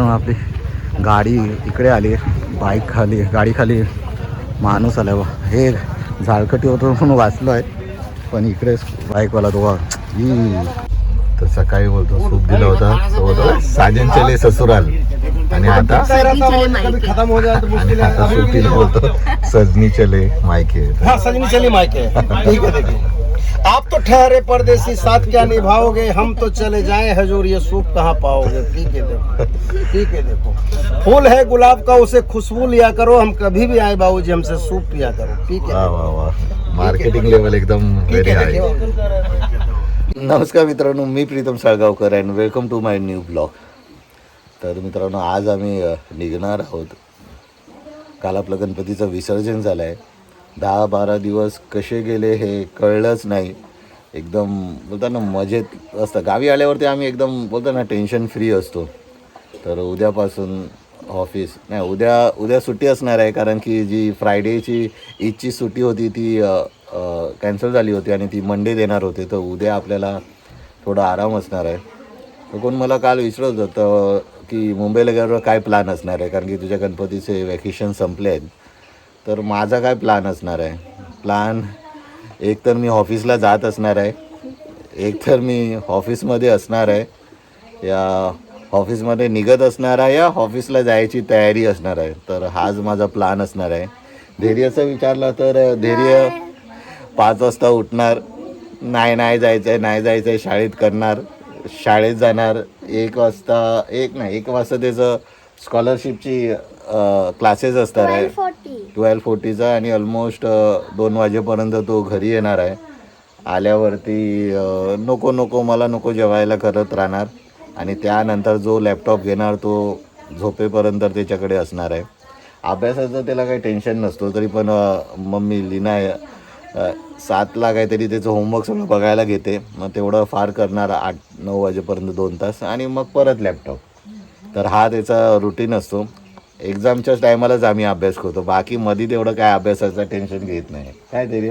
मित्रांनो आपली गाडी इकडे आली बाईक खाली गाडी खाली माणूस आला बा. हे झाडकटीवरून पण वाचलो आहे पण इकडे बाईकवाला तो ई. तर सकाळी बोलतो सूप दिला होता तो बोलतो साजन चले ससुराल. आणि आता आणि आता सुट्टीला बोलतो सजनी चले मायके. सजनी चली मायके आप तो ठहरे परदेसी साथ क्या निभाओगे? हम तो चले जाए। हजूर ये सूप कहाँ पाओगे? ठीक है देखो ठीक है देखो। फूल है गुलाब का उसे खुशबू लिया करो। हम कभी भी आए बाबूजी हमसे सूप पिया करो। ठीक है मार्केटिंग लेवल एकदम व्हेरी है। हाय नमस्कार मित्रांनो मी Pritam Salgaonkar and welcome to my new blog तर मित्रांनो आज आम्ही निघणार आहोत. काल आपलं गणपतीचं विसर्जन झालं आहे दहा बारा दिवस कसे गेले हे कळलंच नाही. एकदम बोलतात ना मजेत असतं. गावी आल्यावरती आम्ही एकदम बोलतो ना टेन्शन फ्री असतो. तर उद्यापासून ऑफिस नाही उद्या उद्या सुट्टी असणार आहे कारण की जी फ्रायडेची ईदची सुट्टी होती ती कॅन्सल झाली होती आणि ती मंडे देणार होते. तर उद्या आपल्याला थोडा आराम असणार आहे. तर कोण मला काल विचारत होतं की मुंबईला गेल्यावर काय प्लॅन असणार आहे? कारण की तुझ्या गणपतीचे वॅकेशन संपले आहेत. तर माझा काय प्लॅन असणार आहे? प्लॅन एक तर मी ऑफिसला जात असणार आहे. एक तर मी ऑफिसमध्ये असणार आहे. या ऑफिसमध्ये निघत असणार आहे या ऑफिसला जायची तयारी असणार आहे. तर हाच माझा प्लॅन असणार आहे. धैर्याचं विचारलं तर धैर्य पाच वाजता उठणार. नाही नाही जायचं आहे नाही जायचं आहे शाळेत करणार. शाळेत जाणार. एक वाजता एक नाही एक वाजता त्याचं स्कॉलरशिपची क्लासेस असणार आहे. ट्वेल्व फोर्टीचा आणि ऑलमोस्ट दोन वाजेपर्यंत तो घरी येणार आहे. आल्यावरती नको नको मला नको जेवायला करत राहणार. आणि त्यानंतर जो लॅपटॉप घेणार तो झोपेपर्यंत त्याच्याकडे असणार आहे. अभ्यासाचं त्याला काही टेन्शन नसतो तरी पण मम्मी लिना सातला काहीतरी त्याचं होमवर्क सगळं बघायला घेते. मग तेवढं फार करणार आठ नऊ वाजेपर्यंत दोन तास. आणि मग परत लॅपटॉप तर हा त्याचा रुटीन असतो. एक्झामच्याच टायमालाच आम्ही अभ्यास करतो. बाकी मध्ये तेवढं काय अभ्यासाचं टेन्शन घेत नाही. काय तरी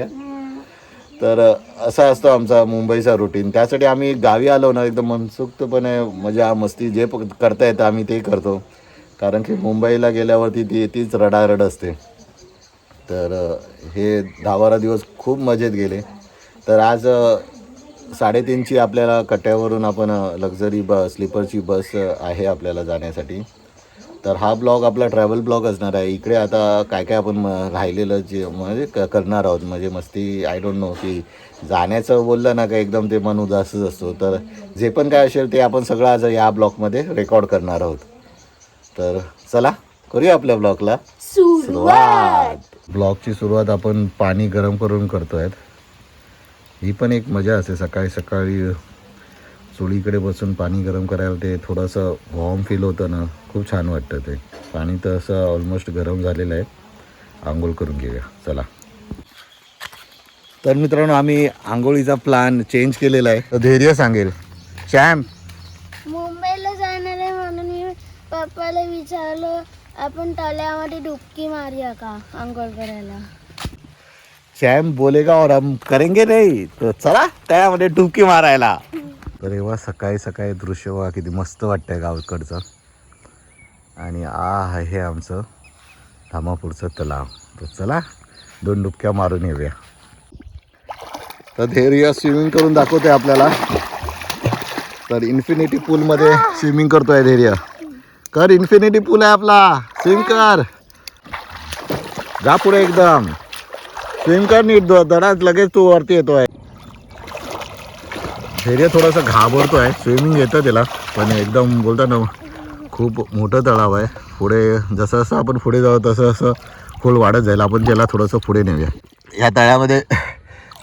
तर असा असतो आमचा मुंबईचा रुटीन त्यासाठी आम्ही गावी आलो ना एकदम मनसुक्तपणे मजा मस्ती जे प- करता येतं आम्ही ते करतो. कारण की मुंबईला गेल्यावरती ती तीच रडारड असते. तर हे दहा बारा दिवस खूप मजेत गेले. तर आज साडेतीनची आपल्याला कट्ट्यावरून आपण लक्झरी ब स्लीपरची बस आहे आपल्याला जाण्यासाठी. तर हा ब्लॉग आपला ट्रॅव्हल ब्लॉग असणार आहे. इकडे आता काय काय आपण म- राहिलेलं जे म्हणजे क करणार आहोत. म्हणजे मस्ती आय डोंट नो की जाण्याचं बोललं ना का एकदम ते मन उदासच असतो. तर जे पण काय असेल ते आपण सगळं आज या ब्लॉगमध्ये रेकॉर्ड करणार आहोत. तर चला करूया आपल्या ब्लॉगला. सुरुवात! ब्लॉगची सुरुवात आपण पाणी गरम करून करतोय. ही पण एक मजा असते. सकाळी सकाळी चुलीकडे बसून पाणी गरम करायला ते थोडंसं वॉर्म फील होतं ना खूप छान वाटतं ते. पाणी तर असं ऑलमोस्ट गरम झालेलं आहे. आंघोळ करून घेऊया. चला. तर मित्रांनो आम्ही आंघोळीचा प्लॅन चेंज केलेला आहे. तर धैर्य सांगेल. चॅम्प मुंबईला जाणार आहे म्हणून मी पप्पाला विचारलं आपण तळ्यामध्ये डुबकी मारूया का आंघोळ करायला? चॅम्प बोलेगा और हम करेंगे नाही. तर चला त्यामध्ये डुबकी मारायला. तर एव्हा सकाळी सकाळी दृश्य बघा किती मस्त वाटतंय गावकडचं. आणि आ आहे आमचं धामापूरचं तलाव. तर चला दोन डुबक्या मारून येऊया. तर धैर्य स्विमिंग करून दाखवतोय आपल्याला. तर इन्फिनिटी पूलमध्ये स्विमिंग करतोय धैर्य कर इन्फिनिटी पूल आहे आपला. स्विम कर. जा पुढे एकदम. स्विम कर नीट दडात लगेच तू वरती येतोय. धैर्य थोडंसं आहे स्विमिंग येतं त्याला पण एकदम बोलता ना खूप मोठं तलाव आहे. पुढे जसं जसं आपण पुढे जाऊ तसं असं खोल वाढत जाईल. आपण त्याला थोडंसं पुढे नेऊया. या तळ्यामध्ये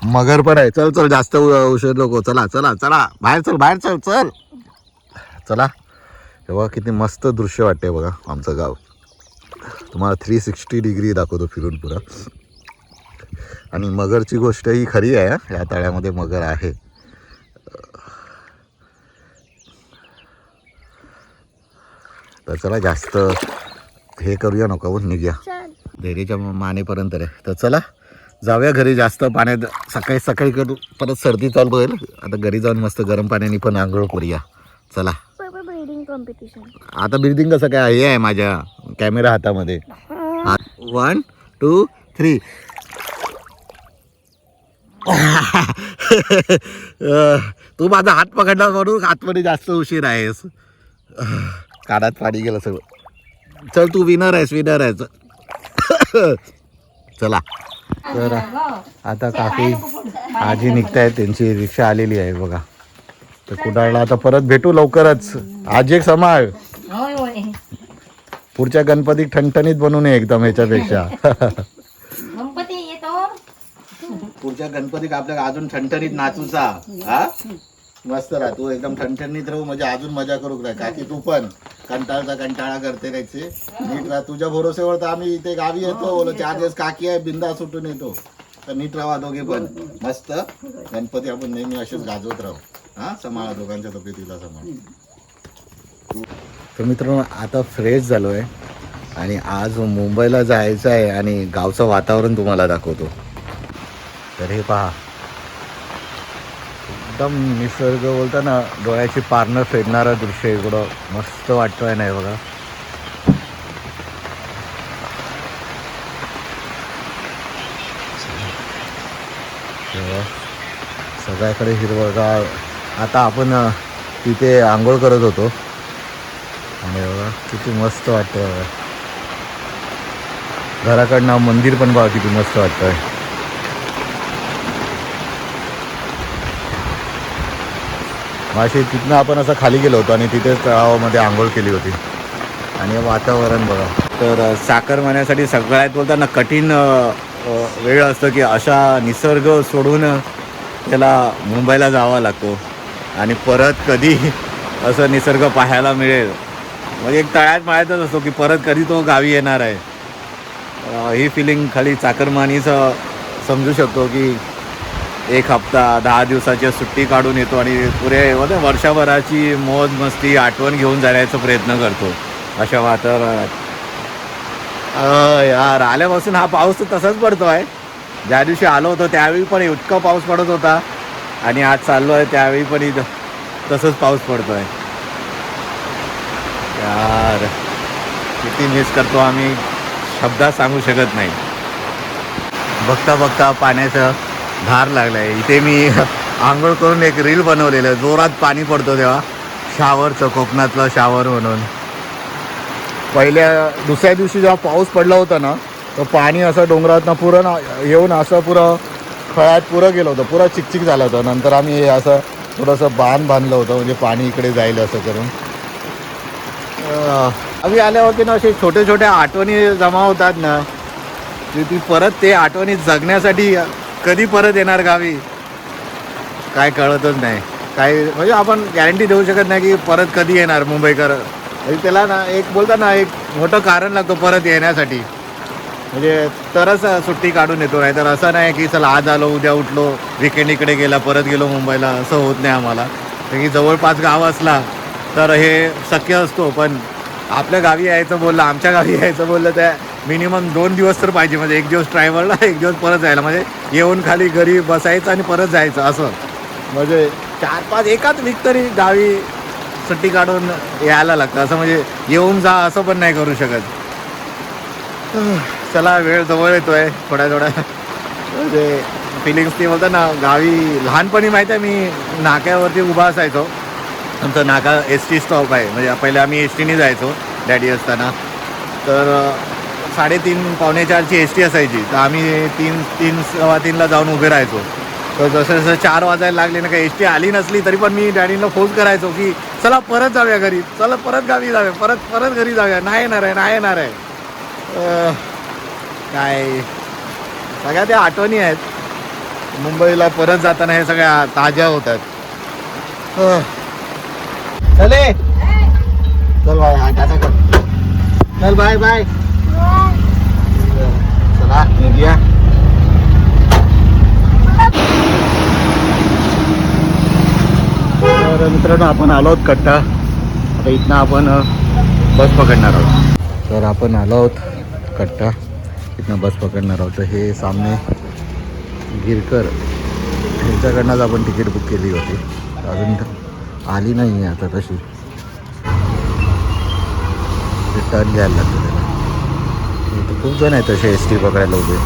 मगर पण आहे. चल चल जास्त उशीर नको. चला चला चला. बाहेर चल बाहेर चल चल. चला. तेव्हा किती मस्त दृश्य वाटते बघा आमचं गाव. तुम्हाला थ्री सिक्स्टी डिग्री दाखवतो फिरून पुरा आणि मगरची गोष्ट ही खरी आहे या तळ्यामध्ये मगर आहे. तर चला जास्त हे करूया नको निघूया. डेअरीच्या मानेपर्यंत रे. तर चला जाऊया घरी जास्त पाण्यात सकाळी सकाळी करू परत सर्दी चालू होईल. आता घरी जाऊन मस्त गरम पाण्याने पण आंघोळ करूया. चला. कॉम्पिटिशन आता ब्रिदिंग कसं काय हे आहे माझ्या कॅमेरा हातामध्ये. वन टू थ्री तू माझा हात पकडला म्हणून आतमध्ये जास्त उशीर आहेस. कानात पाणी गेलं सगळं. चल तू विनर आहेस विनर आहेस. चला. तर आता काकी आजी निघतायत त्यांची रिक्षा आलेली आहे बघा. तर कुडाळला आता परत भेटू लवकरच. आजी एक समाळ. पुढच्या गणपतीत ठणठणीत बनवू नये एकदम ह्याच्यापेक्षा. गणपती येतो पुढच्या गणपतीत आपल्याला अजून ठणठणीत नाचूचा हा? मस्त राह तू एकदम ठणठणीत राहू म्हणजे अजून मजा करू काय काकी तू पण. कंटाळचा कंटाळा करते राहायचे नीट राहा तुझ्या भरोसेवर तर आम्ही इथे गावी येतो. बोलो चार दिवस काकी आहे बिंदा सुटून येतो. तर नीट राहा दोघे पण. मस्त. गणपती आपण नेहमी असेच गाजवत राहू. हा? समाळा दोघांच्या तब्येतीला समाळ तर मित्रांनो आता फ्रेश झालो आहे आणि आज मुंबईला जायचं आहे आणि गावचं वातावरण तुम्हाला दाखवतो. तर हे पहा. एकदम निसर्ग बोलता ना डोळ्याची पारणं फेडणारं दृश्य इकडं. मस्त वाटतोय नाही बघा. सगळ्याकडे हिरवगार. आता आपण तिथे आंघोळ करत होतो. आणि बघा किती मस्त वाटतं बघा. घराकडनं मंदिर पण बघा किती मस्त वाटतंय. माशी तिथनं आपण असं खाली गेलो होतो आणि तिथेच तळावामध्ये आंघोळ केली होती. आणि वातावरण बघा. तर साखर मारण्यासाठी सगळ्यात बोलताना कठीण वेळ असतं की अशा निसर्ग सोडून त्याला मुंबईला जावा लागतो. आणि परत कधी असं निसर्ग पाहायला मिळेल. म्हणजे एक तळ्यात माळ्यातच असतो की परत कधी तो गावी येणार आहे. ही फिलिंग खाली चाकरमानीचं समजू शकतो की एक हप्ता दहा दिवसाची सुट्टी काढून येतो आणि पुरे म्हणजे वर्षभराची मौज मस्ती आठवण घेऊन जाण्याचा प्रयत्न करतो. अशा वातावरणात. यार आल्यापासून हा पाऊस तर तसाच पडतो आहे ज्या दिवशी आलो होतो त्यावेळी पण इतका पाऊस पडत होता आणि आज चाललो आहे त्यावेळी पण इथं तसंच पाऊस पडतो आहे यार किती मिस करतो आम्ही. शब्दात सांगू शकत नाही. बघता बघता पाण्याचं धार लागला आहे इथे मी आंघोळ करून एक रील बनवलेलं. आहे जोरात पाणी पडतो तेव्हा. शावरचं कोकणातलं शावर म्हणून. पहिल्या दुसऱ्या दिवशी जेव्हा पाऊस पडला होता ना तर पाणी असं डोंगरातनं पुरं येऊन असं पुरं खळ्यात पुरं गेलं होतं. पुरं चिकचिक झालं होतं. नंतर आम्ही असं थोडंसं बांध बांधलं होतं म्हणजे पाणी इकडे जाईल असं करून. आम्ही आल्यावरती ना असे छोटे छोट्या आठवणी जमा होतात ना ती परत ते आठवणी जगण्यासाठी कधी परत येणार गावी? काय कळतच नाही. काय म्हणजे आपण गॅरंटी देऊ शकत नाही की परत कधी येणार मुंबईकर. म्हणजे त्याला ना एक बोलतात ना एक मोठं कारण लागतो परत येण्यासाठी. म्हणजे तरच सुट्टी काढून येतो नाही तर असं नाही की चला आज आलो उद्या उठलो विकेंड इकडे गेला परत गेलो मुंबईला असं होत नाही आम्हाला. की जवळपास गाव असला तर हे शक्य असतो पण आपल्या गावी यायचं बोललं आमच्या गावी यायचं बोललं त्या मिनिमम दोन दिवस तर पाहिजे. म्हणजे एक दिवस ट्रॅव्हलला एक दिवस परत जायला. म्हणजे येऊन खाली घरी बसायचं आणि परत जायचं असं. म्हणजे चार पाच एकाच वीक तरी गावी सुट्टी काढून यायला लागतं. असं म्हणजे येऊन जा असं पण नाही करू शकत. चला वेळ जवळ येतोय. थोड्या थोड्या. म्हणजे फिलिंग्स ते बोलतात ना गावी लहानपणी माहीत आहे मी नाक्यावरती उभा असायचो. आमचा नाका एस टी स्टॉप आहे. म्हणजे पहिले आम्ही एस टीने जायचो डॅडी असताना. तर साडेतीन पावणे चारची एस टी असायची. तर आम्ही तीन तीन सव्वा तीनला जाऊन उभे राहायचो. तर जसं जसं चार वाजायला लागले ना का एस टी आली नसली तरी पण मी डॅडीला फोन करायचो की चला परत जाऊया घरी. चला परत गावी जाऊया. परत परत घरी जाऊया. नाही येणार आहे नाही येणार आहे. काय? सगळ्या त्या आठवणी आहेत. मुंबईला परत जाताना हे सगळ्या ताज्या होत आहेत. चले. चल बाय कर. चल बाय. बाय. चला निघूया. तर मित्रांनो आपण आलो आहोत कट्टा. आता इथनं आपण बस पकडणार आहोत. तर आपण आलो आहोत कट्टा. इथनं बस पकडणार आहोत. तर हे सामने गिरकर. ह्यांच्याकडनंच आपण तिकीट बुक केली होती. अजून आली नाही आहे आता तशी. ते टर्न घ्यायला लागतं त्याला. इथं खूप जण आहेत तसे एस टी पकडायला उभे.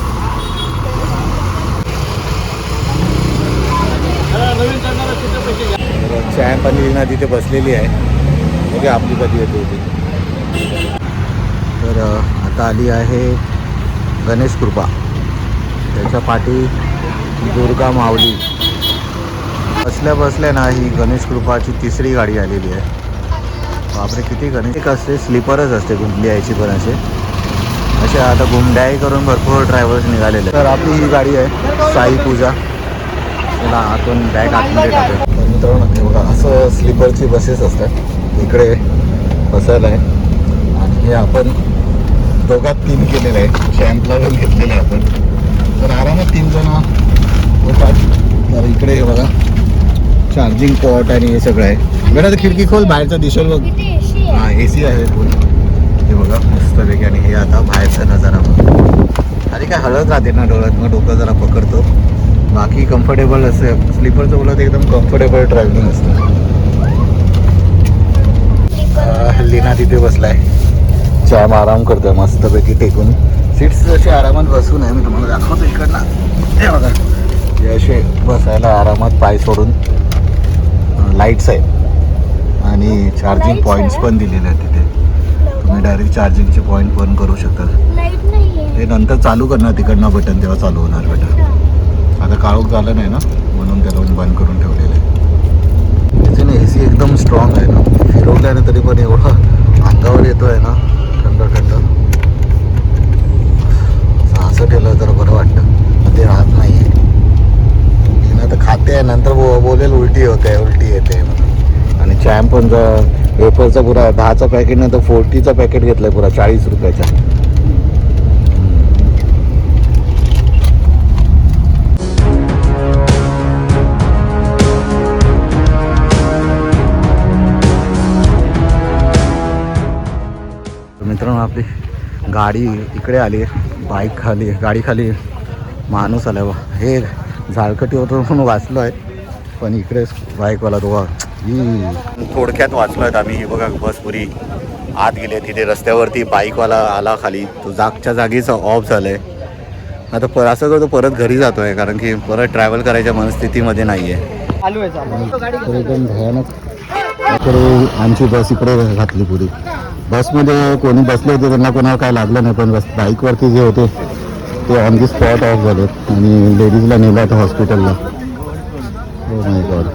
चॅम्प आणि लिना तिथे बसलेली आहे. ओके आपली कधी येते होती तर आता आली आहे गणेश कृपा. त्याच्या पाठी दुर्गा माऊली. बसल्या बसल्या ना ही गणेश कृपाची तिसरी गाडी आलेली आहे. बापरे किती गणेश. एक असते स्लीपरच असते गुंतली यायची पण असे. असे आता गुंड्याही करून भरपूर ड्रायव्हर्स निघालेले तर आपली ही गाडी आहे साई पूजा. त्याला आतून बॅग आतमध्ये टाकतो तर मित्रांनो बघा असं स्लीपरची बसेस असतात. इकडे बसायला आहे. आणि हे आपण दोघात तीन केलेलं आहे. चॅम्पला पण घेतलेलं आहे आपण. तर आरामात तीन जण होतात. तर इकडे हे बघा. चार्जिंग पॉट आणि हे सगळं आहे. बेटा खिडकी खोल बाहेरचा दिसेल बघ. हा ए सी आहे फुल हे बघा मस्तपैकी आणि हे आता बाहेरचा नजारा बघ. आणि काय हळद राहते ना डोळ्यात मग डोकं जरा पकडतो. बाकी कम्फर्टेबल असं स्लीपरचं बोलत एकदम कम्फर्टेबल ट्रॅव्हलिंग असतं. लीना तिथे बसलाय. चॅम आराम करतोय मस्तपैकी टेकून. सीट्स असे आरामात बसून आहे मी तुम्हाला दाखवतो इकडनं. हे बघा. हे असे बसायला आरामात पाय सोडून लाईट्स आहेत. आणि चार्जिंग पॉईंट्स? पण दिलेले आहेत. तुम्ही डायरेक्ट चार्जिंगचे पॉईंट पण करू शकता ते नंतर चालू करणार तिकडनं बटन तेव्हा चालू होणार बेटा. आता काळोख झालं नाही ना? म्हणून त्याला बंद करून ठेवलेलं. आहे त्याच्याने ए सी एकदम स्ट्रॉंग आहे ना. फिरवल्याने तरी पण एवढं अंगावर येतो आहे ना. थंड थंड. असं ठेवलं तर बरं वाटतं. ते राहत नाही आहे तर खाते आहे नंतर बो बोलेल उलटी होते उलटी येते म्हणून. आणि चॅम्प पण वेफरचा पुरा दहाचा पॅकेट नाही तर फोर्टीचा पॅकेट घेतलं आहे पुरा चाळीस रुपयाचा. मित्रांनो आपली गाडी इकडे आली बाईक खाली गाडी खाली माणूस आला बा हे झाडकटीवर पण वाचलो आहे पण इकडे बाईकवाला तो थोडक्यात वाचलो आहेत आम्ही. ही बघा बस पुरी आत गेले तिथे रस्त्यावरती बाईकवाला आला खाली. तो जागच्या जागीच ऑफ झालाय. आता पर असं करतो परत घरी जातोय कारण की परत ट्रॅव्हल करायच्या मनस्थितीमध्ये नाही आहे चालू आहे. चालू एकदम भयानक. आमची बस इकडे घातली पुरी. बसमध्ये कोणी बसले होते त्यांना कोणाला काय लागलं नाही पण बस बाईकवरती जे होते ते ऑन दी स्पॉट ऑफ झाले आणि लेडीजला नेलं आता हॉस्पिटलला हो नाही गॉड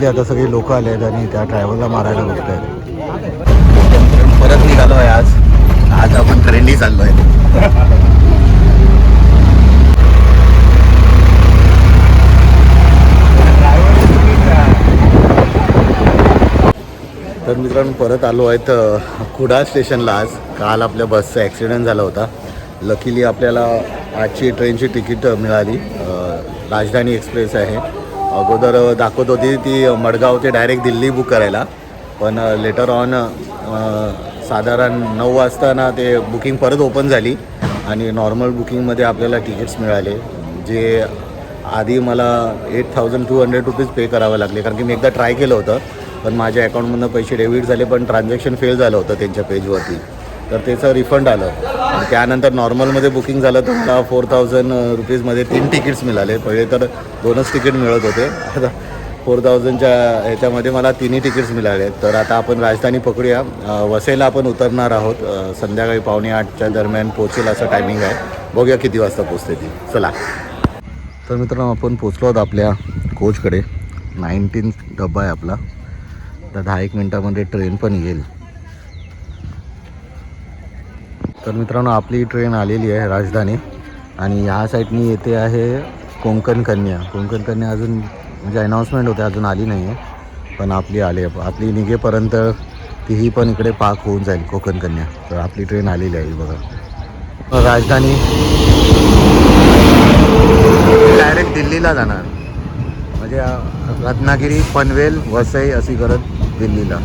ते आता सगळी लोक आले आहेत आणि त्या ड्रायव्हरला मारायला बघत आहेत परत निघालो आहे आज. आज आपण ट्रेंडी चाललो आहे तर मित्रांनो परत आलो आहेत अ, कुडाळ स्टेशनला आज. काल आपल्या बसचा ॲक्सिडेंट झाला होता. लकीली आपल्याला आजची ट्रेनची तिकीट मिळाली. राजधानी एक्सप्रेस आहे. अगोदर दाखवत होती ती मडगाव ते डायरेक्ट दिल्ली बुक करायला. पण लेटर ऑन साधारण नऊ वाजताना ते बुकिंग परत ओपन झाली आणि नॉर्मल बुकिंगमध्ये आपल्याला तिकीट्स मिळाले जे आधी मला eight thousand two hundred rupees pay करावे लागले. कारण की मी एकदा ट्राय केलं होतं पण माझ्या अकाउंटमधनं पैसे डेबिट झाले पण ट्रान्झॅक्शन फेल झालं होतं त्यांच्या पेजवरती तर त्याचं रिफंड आलं. आणि त्यानंतर नॉर्मलमध्ये बुकिंग झालं तर मला फोर थाउजंड रुपीजमध्ये तीन तिकीट्स मिळाले. पहिले तर दोनच तिकीट मिळत होते. आता फोर थाउजंडच्या ह्याच्यामध्ये मला तिन्ही तिकीट्स मिळाले. तर आता आपण राजधानी पकडूया. वसईला आपण उतरणार आहोत. संध्याकाळी पावणे आठच्या दरम्यान पोहोचेल असं टायमिंग आहे. बघूया किती वाजता पोचते ती. चला. तर मित्रांनो आपण पोचलो आहोत आपल्या कोचकडे नाईन्टीन डब्बा आहे आपला. तर दहा एक मिनटामध्ये ट्रेन पण येईल. तर मित्रांनो आपली ट्रेन आलेली आहे राजधानी आणि ह्या साईडनी येते आहे कोकण कन्या. कोकण कन्या अजून म्हणजे अनाऊन्समेंट होते अजून आली नाही आहे पण आपली आली. आहे आपली निघेपर्यंत तीही पण इकडे पाक होऊन जाईल कोकण कन्या. तर आपली ट्रेन आलेली आहे बघा. राजधानी. डायरेक्ट दिल्लीला जाणार. म्हणजे रत्नागिरी पनवेल वसई अशी करत दिल्लीला.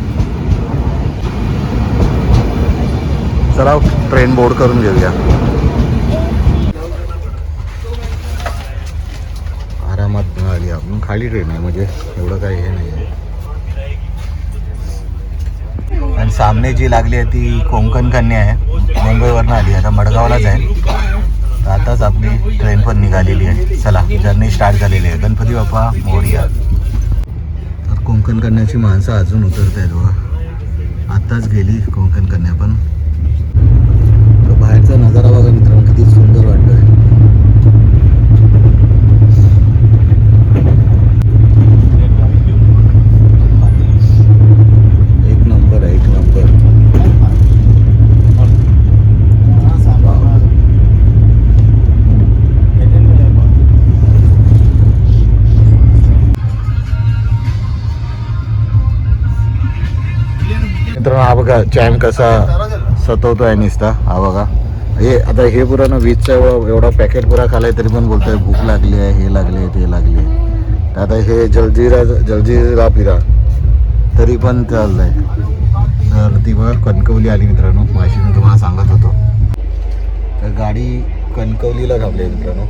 चला ट्रेन बोर्ड करून घेऊया. आरामात मिळाली आपण खाली ट्रेन आहे म्हणजे एवढं काही हे नाही आहे. आणि सामने जी लागली आहे ती कोंकण कन्या आहे. मुंबईवरनं आली आता मडगावलाच आहे. तर आताच आपली ट्रेन पण निघालेली आहे. चला जर्नी स्टार्ट झालेली आहे. गणपती बाप्पा मोरिया. तर कोंकण कन्याची माणसं अजून उतरत आहेत बघा. आत्ताच गेली कोंकण कन्या पण. तर नजारा बघा मित्रांनो किती सुंदर वाटतोय. एक नंबर आहे एक नंबर. मित्रांनो हा बघा चॅन कसा सतवतो आहे निसता. हा बघा. हे आता हे पुरा ना वीजचा एवढा एवढा पॅकेट पुरा खालाय तरी पण बोलतोय भूक लागली आहे हे लागले ते लागले. आता हे जलजीरा जलजिरा पिरा तरी पण चाललंय. तर ती बघा कणकवली आली मित्रांनो. माशी मी तुम्हाला सांगत होतो. तर गाडी कणकवलीला थांबली आहे मित्रांनो.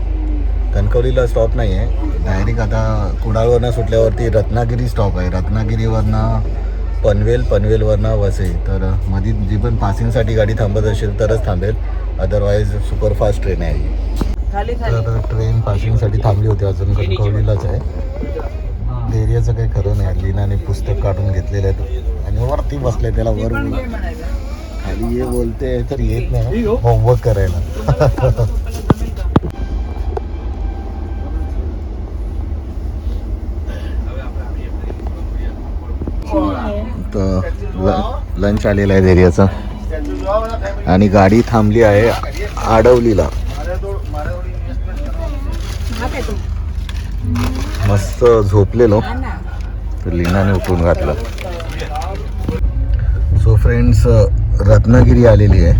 कणकवलीला स्टॉप नाही आहे डायरेक्ट आता कुडाळवरनं सुटल्यावरती रत्नागिरी स्टॉप आहे. रत्नागिरीवरनं पनवेल पनवेलवरनं वसई तर मध्ये जी पण पासिंगसाठी गाडी थांबत असेल तरच थांबेल. अदरवाईज सुपरफास्ट ट्रेन आहे. तर ट्रेन पासिंगसाठी थांबली होती अजून कणकवलीलाच आहे. धैर्याचं काही खरं नाही. लीनाने पुस्तक काढून घेतलेले आहेत आणि वरती बसले त्याला वर खाली ये बोलते तर येत नाही. होमवर्क करायला तर ल- लंच आलेला आहे धैर्याचा आणि गाडी थांबली आहे आडवलीला. मस्त झोपलेलो. तर लीनाने उठून घातलं. सो फ्रेंड्स रत्नागिरी आलेली आहे.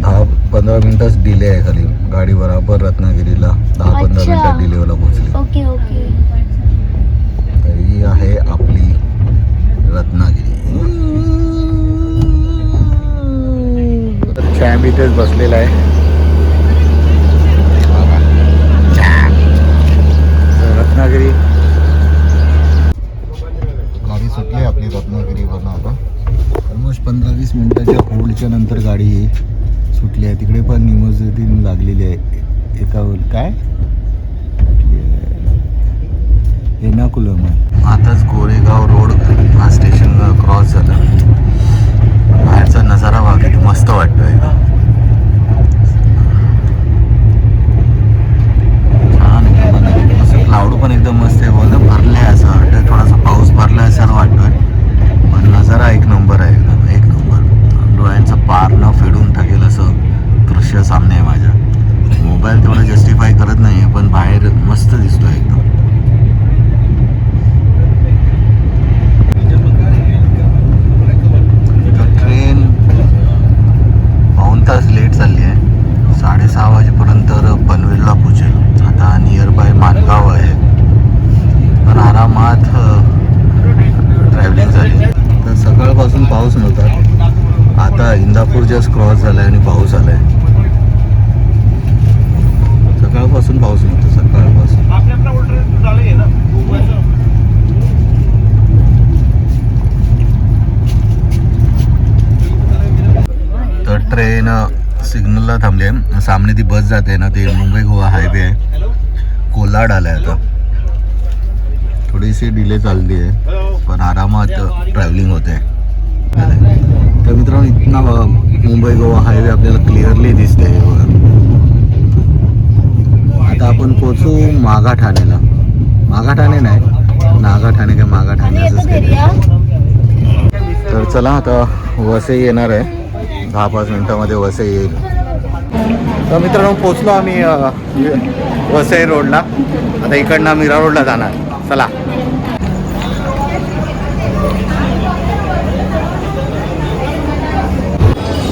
दहा पंधरा मिनिटच डिले आहे खाली. गाडी बराबर रत्नागिरीला दहा पंधरा. मिनिटात डिलेला पोहोचली. ओके ओके तर ही आहे आपली रत्नागिरी. चॅम्प इथेच बसलेला आहे. रत्नागिरी. गाडी सुटली आपली रत्नागिरीवरनं आता. ऑलमोस्ट पंधरा वीस मिनिटाच्या होल्डच्या नंतर गाडी सुटली आहे. तिकडे पण निमोजुद्दीन लागलेली आहे. एका काय? एर्नाकुलम आहे. आताच गोरेगाव रोड हा स्टेशन क्रॉस झाला. बाहेरचा नजारा बघा किती मस्त वाटतो एकदम छान असं क्लाउड पण एकदम मस्त आहे बोल भरलं आहे असं वाटतं थोडासा पाऊस भरला असं वाटतोय. पण नजारा एक नंबर आहे एकदम एक नंबर डोळ्यांचा पार न फेडून टाकेल असं दृश्य सामने आहे माझ्या. मोबाईल तेवढं जस्टिफाय करत नाही आहे पण बाहेर मस्त दिसतोय एकदम तर ट्रेन पाऊन तास लेट चालली आहे साडेसहा वाजेपर्यंत पनवेलला पोचेल आता नियर बाय मानगाव आहे पण आरामात ट्रॅव्हलिंग झाली तर सकाळपासून पाऊस नव्हता आता इंदापूर जस्ट क्रॉस झाला आणि पाऊस आलाय सकाळपासून पाऊस नव्हता सकाळपासून तर ट्रेन सिग्नलला थांबली आहे. सामने ती बस जाते ना ते मुंबई गोवा हायवे आहे. कोलाड आलाय आता. थोडीशी डिले चालली आहे पण आरामात ट्रॅव्हलिंग होते. तर मित्रांनो बघा, मुंबई गोवा हायवे आपल्याला क्लिअरली दिसते आता आपण पोचू मागा ठाण्याला मागा ठाणे नाही नागा ठाणे काय मागा ठाणे असंच. तर चला आता वसई येणार आहे. दहा पाच मिनिटामध्ये वसई येईल. तर मित्रांनो पोचलो आम्ही वसई रोडला. आता इकडनं मीरा रोडला जाणार. चला.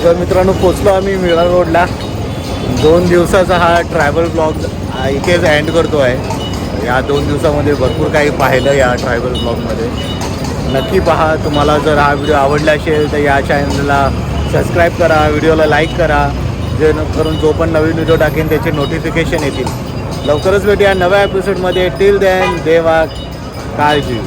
तर मित्रांनो पोचलो आम्ही मीरा रोडला. दोन दिवसाचा हा ट्रॅव्हल ब्लॉग इथेच एंड करतो आहे या दोन दिवसामध्ये भरपूर काही पाहिलं या ट्रॅव्हल ब्लॉगमध्ये नक्की पहा तुम्हाला जर हा व्हिडिओ आवडला असेल तर या चॅनलला सबस्क्राईब करा व्हिडिओला लाईक करा. जेणेकरून जो पण नवीन व्हिडिओ टाकेन त्याचे नोटिफिकेशन येतील. लवकरच भेटूया नव्या एपिसोडमध्ये टिल दॅन देवा काळजी.